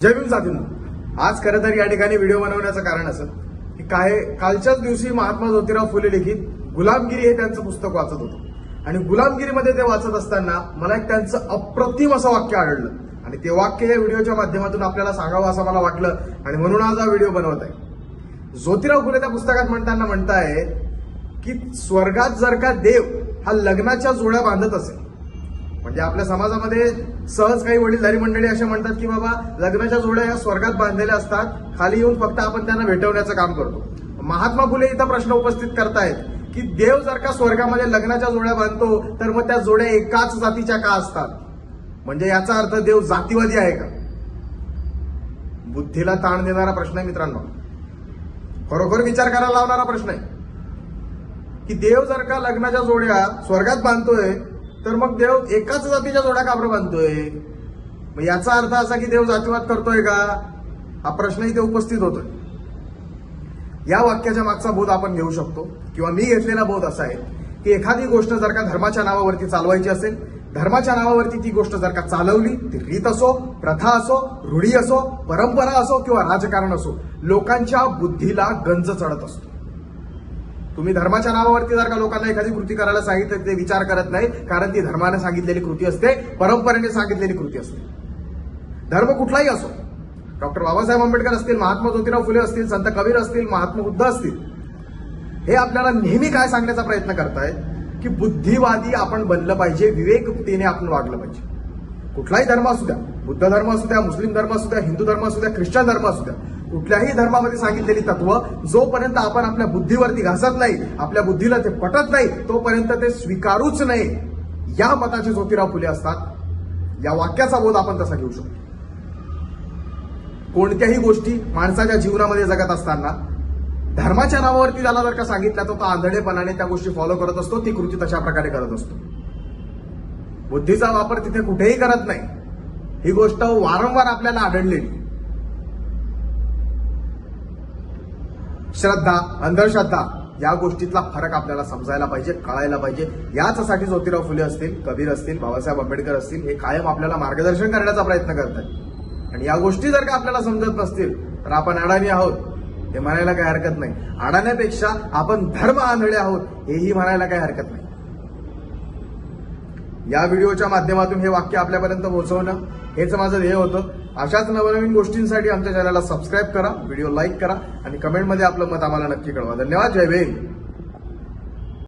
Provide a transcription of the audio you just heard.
जय भीम साथींनो आज खरं तर या ठिकाणी व्हिडिओ बनवण्याचं कारण असं की काय कालच्याच दिवशी महात्मा ज्योतिराव फुले लिखित गुलामगिरी हे त्यांचं पुस्तक वाचत होतं. आणि गुलामगिरीमध्ये ते वाचत असताना मला एक त्यांचं अप्रतिम असं वाक्य आढळलं. आणि ते वाक्य या व्हिडिओच्या माध्यमातून आपल्याला सांगावं असं मला वाटलं. आणि म्हणून आज हा व्हिडिओ बनवत आहे. ज्योतिराव फुले त्या पुस्तकात म्हणताना म्हणताय की स्वर्गात जर का देव हा लग्नाच्या जोड्या बांधत असेल म्हणजे आपल्या समाजामध्ये सहज काही वडीलधारी मंडळी असे म्हणतात की बाबा लग्नाच्या जोड्या या स्वर्गात बांधलेल्या असतात. खाली येऊन फक्त आपण त्यांना भेटवण्याचं काम करतो. महात्मा फुले इथं प्रश्न उपस्थित करतायत की देव जर का स्वर्गामध्ये लग्नाच्या जोड्या बांधतो तर मग त्या जोड्या एकाच जातीच्या का असतात? म्हणजे याचा अर्थ देव जातीवादी आहे का? बुद्धीला ताण देणारा प्रश्न आहे मित्रांनो. खरोखर विचार करायला लावणारा प्रश्न आहे. की देव जर का लग्नाच्या जोड्या स्वर्गात बांधतोय तर मग देव एकाच जातीच्या जोड्या काबर बांधतोय मग याचा अर्थ असा की देव जातीवाद करतोय का? हा प्रश्न इथे उपस्थित होतोय. या वाक्याच्या मागचा बोध आपण घेऊ शकतो. किंवा मी घेतलेला बोध असा आहे की एखादी गोष्ट जर का धर्माच्या नावावरती चालवायची असेल धर्माच्या नावावरती ती गोष्ट जर का चालवली ती रीत असो प्रथा असो रूढी असो परंपरा असो किंवा राजकारण असो लोकांच्या बुद्धीला गंज चढत असतो. तुम्ही धर्माच्या नावावरती जर का लोकांना एखादी कृती करायला सांगितलं ते विचार करत नाही कारण ती धर्माने सांगितलेली कृती असते परंपरेने सांगितलेली कृती असते. धर्म कुठलाही असो. डॉक्टर बाबासाहेब आंबेडकर असतील महात्मा ज्योतिराव फुले असतील संत कबीर असतील महात्मा बुद्ध असतील हे आपल्याला नेहमी काय सांगण्याचा प्रयत्न करतायत? की बुद्धिवादी आपण बनलं पाहिजे विवेकतेने आपण वागलं पाहिजे. कुठलाही धर्म असू द्या बुद्ध धर्म असू द्या मुस्लिम धर्म असू द्या हिंदू धर्म असू द्या ख्रिश्चन धर्म असू द्या कुठल्याही धर्मामध्ये सांगितलेली तत्व जोपर्यंत आपण आपल्या बुद्धीवरती घासत नाही आपल्या बुद्धीला ते पटत नाही तोपर्यंत ते स्वीकारूच नाही. या मताचे ज्योतिराव फुले असतात. या वाक्याचा बोध आपण तसा घेऊ शकतो. कोणत्याही गोष्टी माणसाच्या जीवनामध्ये जगत असताना धर्माच्या नावावरती त्याला जर का सांगितलं तर तो आंधळेपणाने त्या गोष्टी फॉलो करत असतो? ती कृती तशा प्रकारे करत असतो. बुद्धीचा वापर तिथे कुठेही करत नाही. ही गोष्ट वारंवार आपल्याला आढळलेली. श्रद्धा अंधश्रद्धा या गोष्टीतला फरक आपल्याला समजायला पाहिजे कळायला पाहिजे. याचसाठी ज्योतिराव फुले असतील कबीर असतील बाबासाहेब आंबेडकर असतील हे कायम आपल्याला मार्गदर्शन करण्याचा प्रयत्न करतात. आणि या गोष्टी जर का आपल्याला समजत नसतील तर आपण अडाणी आहोत हे म्हणायला काही हरकत नाही. अडाण्यापेक्षा आपण धर्म आंधळे आहोत हेही म्हणायला काही हरकत नाही. या व्हिडिओच्या माध्यमातून हे वाक्य आपल्यापर्यंत पोहोचवणं हेच माझं ध्येय होतं. अशाच नवनवीन गोष्टींसाठी आमच्या चॅनलला सबस्क्राईब करा व्हिडिओ लाईक करा आणि कमेंटमध्ये आपलं मत आम्हाला नक्की कळवा. धन्यवाद जय भीम.